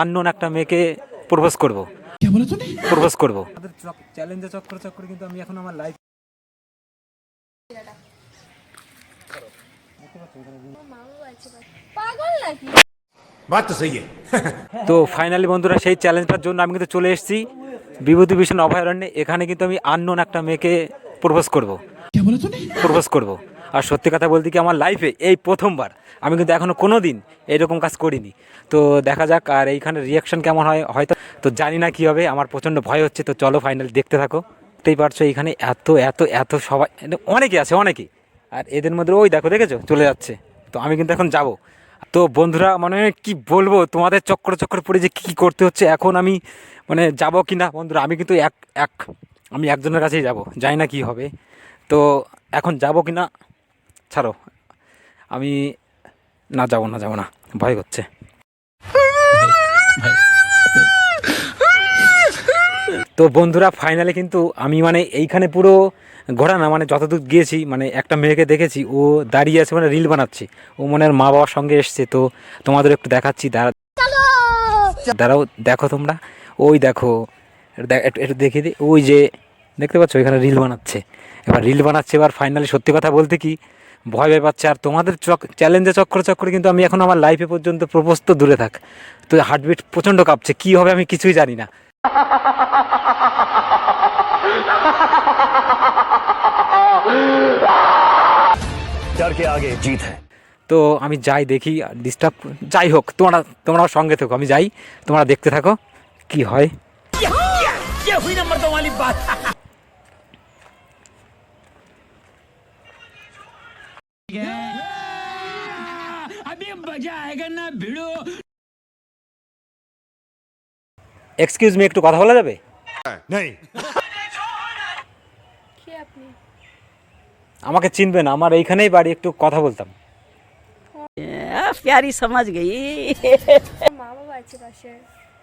Unknown একটা মেয়েকে propose করব। প্রপোজ করব। চ্যালেঞ্জে কিন্তু আমি এখন আমার লাইফ তো ফাইনালি বন্ধুরা সেই চ্যালেঞ্জটার জন্য আমি কিন্তু চলে এসেছি বিভূতিভূষণ অভয়ারণ্যে। এখানে কিন্তু আমি আননোন একটা মেয়েকে প্রপোজ করব। প্রপোজ করব। আর সত্যি কথা বলতে কি আমার লাইফে এই প্রথমবার, আমি কিন্তু এখনও কোনো দিন এরকম কাজ করিনি। তো দেখা যাক আর এইখানে রিয়াকশন কেমন হয়, হয়তো, তো জানি না কী হবে, আমার প্রচণ্ড ভয় হচ্ছে, তো চলো ফাইনাল দেখতে থাকো। দেখতেই পারছ এখানে এত এত এত সবাই অনেকে আছে, অনেকে। আর এদের মধ্যে ওই দেখো, দেখেছ? চলে যাচ্ছে। তো আমি কিন্তু এখন যাব। তো বন্ধুরা মানে কি বলব, তোমাদের চক্কর চক্কর পড়ে যে কী করতে হচ্ছে, এখন আমি মানে যাব কি না বন্ধুরা, আমি কিন্তু এক এক, আমি একজনের কাছেই যাব, জানি না কি হবে। তো এখন যাব কি না ছাড়ো। আমি না যাব না যাব না। ভয় করছে তো বন্ধুরা ফাইনালে কিন্তু আমি মানে এইখানে পুরো ঘোরা না মানে যতদূর গিয়েছি মানে একটা মেয়েকে দেখেছি, ও দাঁড়িয়ে আছে মানে রিল বানাচ্ছে। ও মনে মা বাবার সঙ্গে এসছে, তো তোমাদের একটু দেখাচ্ছি, দাঁড়া দাঁড়াও, দেখো তোমরা। ওই দেখো একটু দেখে দিই ওই যে, দেখতে পাচ্ছ এখানে রিল বানাচ্ছে। এবার রিল বানাচ্ছে, এবার ফাইনালি সত্যি কথা বলতে কি ভয় ভয় পাচ্ছে। আর তোমাদের চক চ্যালেঞ্জে চক্কর চক্করে কিন্তু আমি এখন আমার লাইফে পর্যন্ত প্রবস্ত দূরে থাক। তো হার্টবিট প্রচণ্ড কাঁপছে। কী হবে আমি কিছুই জানি না। জিত। হ্যাঁ তো আমি যাই দেখি ডিস্টার্ব যাই হোক তোমরা তোমরাও সঙ্গে থাকো। আমি যাই তোমরা দেখতে থাকো কি হয়। এক্সকিউজ মি একটু কথা বলা যাবে नहीं কে আপনি আমাকে চিনবে না আমার এইখানেই বাড়ি একটু কথা বলতাম आ, प्यारी समझ गई মা বাবা আছে পাশে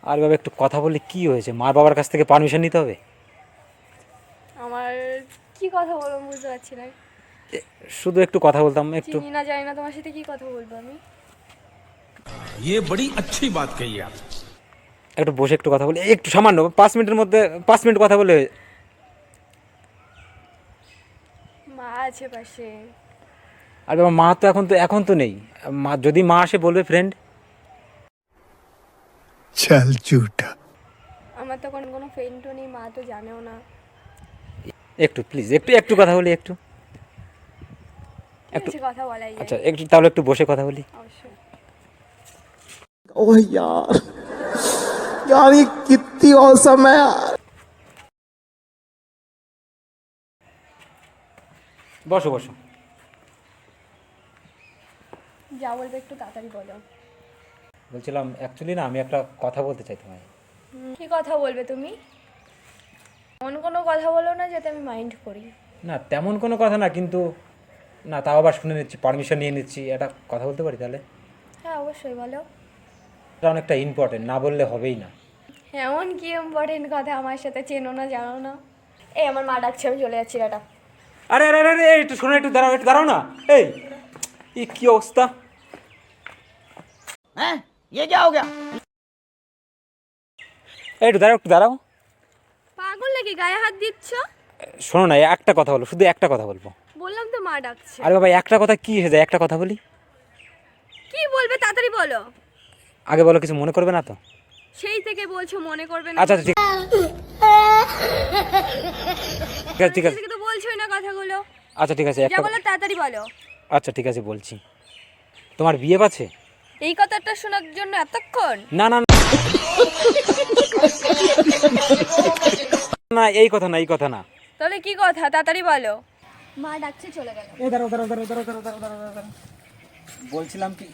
আর বাবা একটু কথা বললে কি হয়েছে মার বাবার কাছ থেকে পারমিশন নিতে হবে আমার কি কথা বলবো বুঝতে পারছি না শুধু একটু কথা বলতাম একটু চিনি না জানি না তোমার সাথে কি কথা বলবো আমি ये बड़ी अच्छी बात कही आप একটু বসে একটু কথা বলি একটু সামান্য পাঁচ মিনিটের মধ্যে পাঁচ মিনিট কথা বলে মা আছে পাশে আর বাবা মা তো এখন তো এখন তো নেই মা যদি মা আসে বলবে ফ্রেন্ড चल झूठा আমার তো কোনো কোনো ফ্রেন্ডও নেই মা তো জানেও না একটু প্লিজ একটু একটু কথা বলি একটু ঠিক আছে কথা বলাই যায় আচ্ছা একটু তাহলে একটু বসে কথা বলি অবশ্যই ओह यार यार ये कितनी औसम है यार বসো বসো যা বলবে একটু তাড়াতাড়ি বলো বলছিলাম অ্যাকচুয়ালি না আমি একটা কথা বলতে চাই তোমায় কি কথা বলবে তুমি এমন কোনো কথা বলো না যাতে আমি মাইন্ড করি না তেমন কোনো কথা না কিন্তু না তাও আবার শুনে নিচ্ছি পারমিশন নিয়ে নিচ্ছি একটা কথা বলতে পারি তাহলে হ্যাঁ অবশ্যই বলো এটা অনেকটা ইম্পর্টেন্ট না বললে হবেই না এমন কি ইম্পর্টেন্ট কথা আমার সাথে চেনো না জানো না এই আমার মা ডাকছে আমি চলে যাচ্ছি টাটা আরে আরে আরে আরে, একটু শোনো একটু দাঁড়াও একটু দাঁড়াও না এই এই কি অবস্থা हैं ये क्या हो गया এই একটু দাঁড়াও একটু দাঁড়াও পাগল নাকি গায়ে হাত দিচ্ছ শোনো না এই একটা কথা বলো শুধু একটা কথা বলবো বললাম তো মা ডাকছে আরে বাবা একটা কথা কি হয়ে যায় একটা কথা বলি কি বলবে তাড়াতাড়ি বলো আগে বলো কিছু মনে করবে না তো? সেই থেকে বলছো মনে করবে না? আচ্ছা, আচ্ছা ঠিক আছে ঠিক আছে। তো বলছোই না কথাগুলো। আচ্ছা ঠিক আছে একটা বলো তাড়াতাড়ি বলো। আচ্ছা ঠিক আছে বলছি। তোমার বিয়ে আছে এই কথাটা শোনার জন্য এতক্ষণ? না না না। না এই কথা না এই কথা না। তাহলে কি কথা? তাড়াতাড়ি বলো। মা ডাকছে চলে গেল। বলছিলাম কি?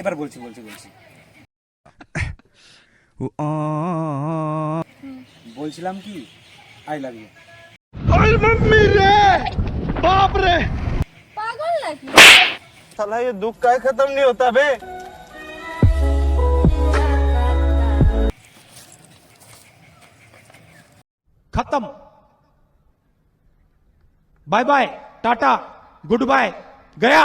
এবার বলছি বলছি বলছি। বলছিলাম কি আই লাভ ইউ পাগল নাকি साला ये दुख का खत्म नहीं होता बे खत्म bye bye tata good bye गया